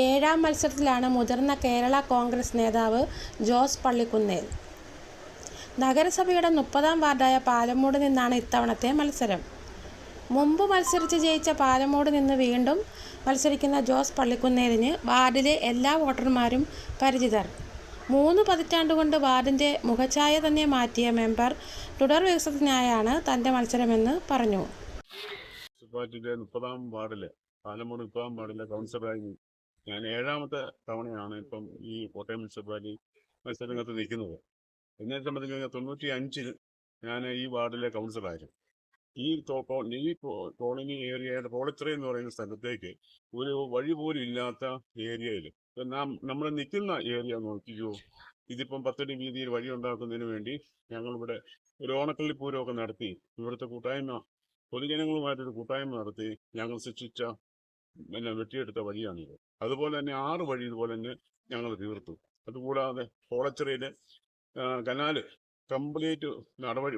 ഏഴാം മത്സരത്തിലാണ് മുതിർന്ന കേരള കോൺഗ്രസ് നേതാവ് ജോസ് പള്ളിക്കുന്നേൽ. നഗരസഭയുടെ മുപ്പതാം വാർഡായ പാലമൂട് നിന്നാണ് ഇത്തവണത്തെ മത്സരം. മുമ്പ് മത്സരിച്ച് ജയിച്ച പാലമൂട് നിന്ന് വീണ്ടും മത്സരിക്കുന്ന ജോസ് പള്ളിക്കുന്നേലിന് വാർഡിലെ എല്ലാ വോട്ടർമാരും പരിചിതർ. മൂന്ന് പതിറ്റാണ്ടുകൊണ്ട് വാർഡിന്റെ മുഖഛായ തന്നെ മാറ്റിയ മെമ്പർ തുടർ വികസനത്തിനായാണ് തന്റെ മത്സരമെന്ന് പറഞ്ഞു. മുനിസിപ്പാലിറ്റിയിലെ മുപ്പതാം വാർഡിലെ പാലമൂട് മുപ്പതാം വാർഡിലെ കൗൺസിലറായി ഞാൻ ഏഴാമത്തെ തവണയാണ് ഇപ്പം ഈ കോട്ടയം മുനിസിപ്പാലിറ്റി മത്സരരംഗത്ത് നിൽക്കുന്നത്. എന്നെ സംബന്ധിച്ച് കഴിഞ്ഞാൽ തൊണ്ണൂറ്റി അഞ്ചിൽ ഞാൻ ഈ വാർഡിലെ കൗൺസിലറായിരുന്നു. ഈ ഈ കോളനി ഏരിയയുടെ പോളിത്ര എന്ന് പറയുന്ന സ്ഥലത്തേക്ക് ഒരു വഴി പോലും ഇല്ലാത്ത ഏരിയയിൽ. നാം നമ്മൾ നിൽക്കുന്ന ഏരിയ നോക്കിയോ ഇതിപ്പം പത്തടി വീതിയിൽ വഴി ഉണ്ടാക്കുന്നതിന് വേണ്ടി ഞങ്ങളിവിടെ ഒരു ഓണക്കള്ളി പൂരമൊക്കെ നടത്തി ഇവിടുത്തെ കൂട്ടായ്മ പൊതുജനങ്ങളുമായിട്ടൊരു കൂട്ടായ്മ നടത്തി ഞങ്ങൾ സൃഷ്ടിച്ച പിന്നെ വെട്ടിയെടുത്ത വഴിയാണിത്. അതുപോലെ തന്നെ ആറ് വഴി ഇതുപോലെ തന്നെ ഞങ്ങൾ തീർത്തു. അതുകൂടാതെ കോളച്ചിറയിലെ കനാല് കംപ്ലീറ്റ് നടപടി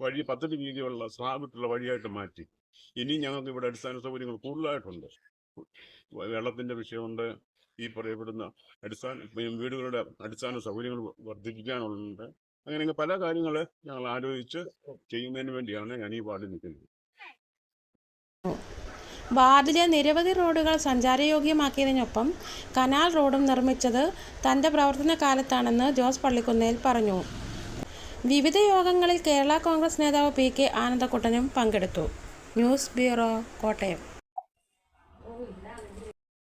വഴി പദ്ധതി വീതിയുള്ള സ്ലാബിട്ടുള്ള വഴിയായിട്ട് മാറ്റി. ഇനി ഞങ്ങൾക്ക് ഇവിടെ അടിസ്ഥാന സൗകര്യങ്ങൾ കൂടുതലായിട്ടുണ്ട്. വെള്ളത്തിന്റെ വിഷയമുണ്ട് ഈ പറയപ്പെടുന്ന അടിസ്ഥാന വീടുകളുടെ അടിസ്ഥാന സൗകര്യങ്ങൾ വർദ്ധിപ്പിക്കാനുണ്ട് അങ്ങനെ പല കാര്യങ്ങൾ ഞങ്ങൾ ആലോചിച്ച് ചെയ്യുന്നതിന് വേണ്ടിയാണ് ഞാൻ ഈ വാർഡിൽ നിൽക്കുന്നത്. വാർഡിലെ നിരവധി റോഡുകൾ സഞ്ചാരയോഗ്യമാക്കിയതിനൊപ്പം കനാൽ റോഡും നിർമ്മിച്ചത് തന്റെ പ്രവർത്തന കാലത്താണെന്ന് ജോസ് പള്ളിക്കുന്നേൽ പറഞ്ഞു. വിവിധ യോഗങ്ങളിൽ കേരള കോൺഗ്രസ് നേതാവ് പി കെ ആനന്ദക്കുട്ടനും പങ്കെടുത്തു. News bureau Kottayam